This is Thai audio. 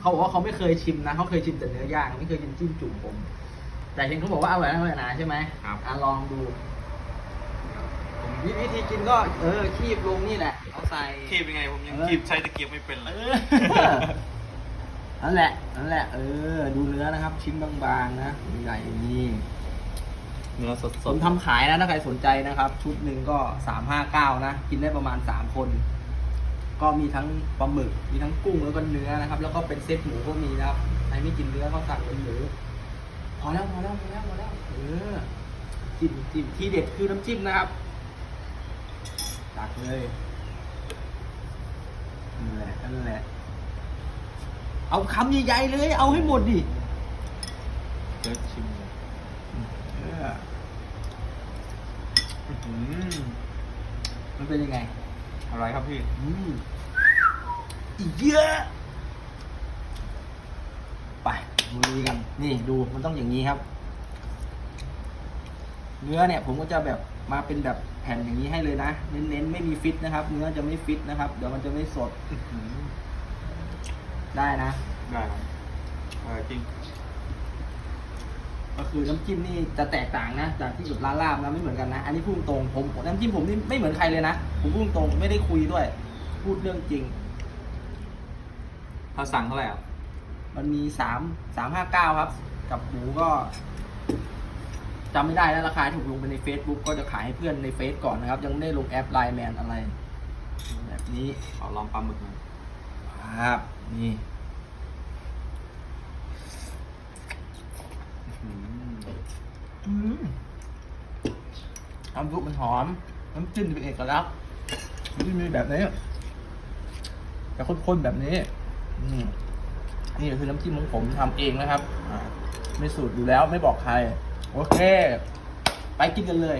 เขาบอกว่าเขาไม่เคยชิมนะเขาเคยชิมแต่เนื้อย่างไม่เคยกินจิ้มจุ่มผม แต่เห็นเขาบอกว่าอร่อยนะอร่อยนะใช่ไหมครับ อะลองดูวิวิธีกินก็เออคีบลงนี่แหละเอาใส่ คีบยังไงผมยังเออ คีบใช้ตะเกียบไม่เป็นเลเอยอนั่นแหละนั่นแหละ เออ ดูเนื้อนะครับ ชิ้นบางๆนะใหญ่ๆนี่เนื้อสดผมทำขายนะถ้าใครสนใจนะครับ ชุดหนึ่งก็สามห้าเก้านะ กินได้ประมาณสามคน ก็มีทั้งปลาหมึก มีทั้งกุ้งแล้วก็เนื้อนะครับ แล้วก็เป็นเซตหมูก็มีนะครับใครไม่กินเนื้อเขาสั่งเป็นหมูพอแล้วพอแล้วพอแล้วพอแล้วเออจิ้มจิ้มทีเด็ดคือน้ำจิ้มนะครับตักเลยนั่นแหละนั่นแหละ เอาคำใหญ่ๆเลย เอาให้หมดดิเดี๋ยวชิมเลยเอออื้อหือมันเป็นยังไง อะไรครับพี่อืมอีกเยอะไปลุยกัน นี่ดูมันต้องอย่างนี้ครับ เนื้อเนี่ย ผมก็จะแบบมาเป็นแบบแผ่นอย่างนี้ให้เลยนะเน้นๆไม่มีฟิตนะครับ เนื้อจะไม่ฟิตนะครับ เดี๋ยวมันจะไม่สดอื้อหือได้นะ ได้ครับอร่อยจริง ก็คือน้ำจิ้มนี่จะแตกต่างนะจากที่แบบร้านลาบนะไม่เหมือนกันนะ อันนี้พูดตรงผมน้ำจิ้มผมนี่ไม่เหมือนใครเลยนะผมพูดตรงไม่ได้คุยด้วย พูดเรื่องจริงถ้าสั่งเท่าไหร่อะมันมีสามสามห้าเก้าครับ กับหมูก็จำไม่ได้แล้วราคาถูกลงไปใน Facebook ก็จะขายให้เพื่อนในเฟซก่อนนะครับ ยังไม่ได้ลงแอปไลน์แมนอะไร แบบนี้ขอลองปลาหมึกหน่อยครับนี่ อื้อหือ อืมน้ำซุปมันหอม น้ำจิ้มเป็นเอกลักษณ์น้ำจิ้มมีแบบนี้แต่ข้นๆแบบนี้ อืมนี่คือน้ำจิ้มของผมทำเองนะครับ อ่าไม่สูตรอยู่แล้วไม่บอกใคร โอเค ไปกินกันเลย